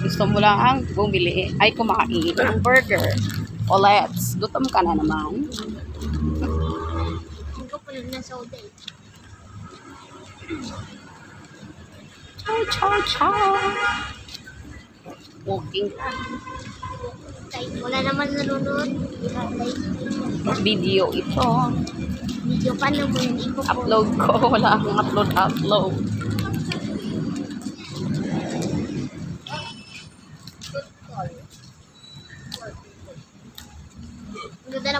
Gusto mo lang ang bumili ay kumain ng burger. O let's, gutom ka na naman. Hindi ko soda eh. Chow, chow, chow. Walking wala naman nanonood. Video ito. video pa naman. Upload ko. Wala akong upload, upload.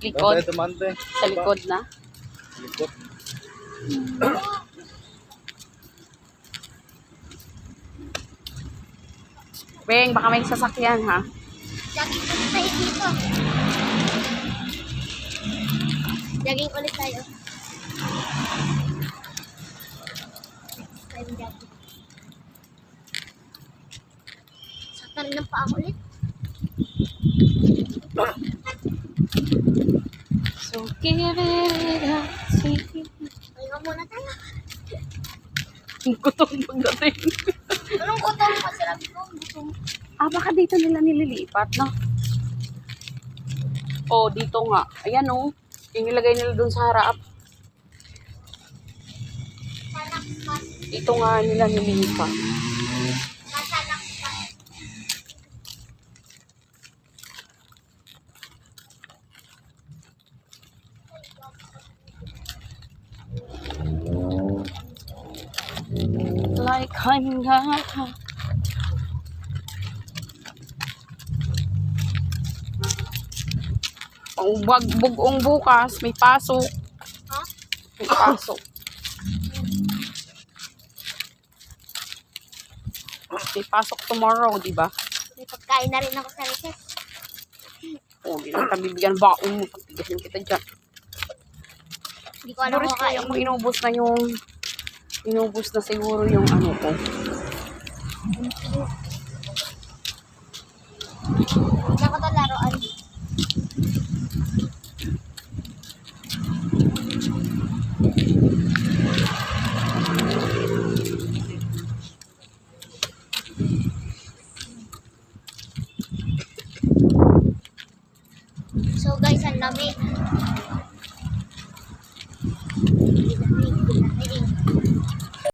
Likod. Sa likod na. Likod. Beng, baka may sasakyan ha. Jogging ulit tayo dito. Jogging ulit tayo. Time jogging. Sakta rin ang paa ko ulit. Give it a see. Pahinga muna tayo. Gutom pagdating. Anong gutom pa sila ko? Gutom. ah, baka dito nila nililipat, no? Oh, dito nga. Ayan oh. Yung nilagay nila dun sa harap. Dito nga nila nililipat. Like I'm not. Ang bag bugong bukas, may pasok. Ha? May pasok. May pasok tomorrow, di ba? May pagkain na rin ako sa recess. O, hindi lang kami bigyan ng baon mo. Pagtigasin kita dyan. Hindi ko alam Siguro kung kaya inubos na yung inubos na siguro yung ano ko. Ako to laruan. So guys, ang lamig.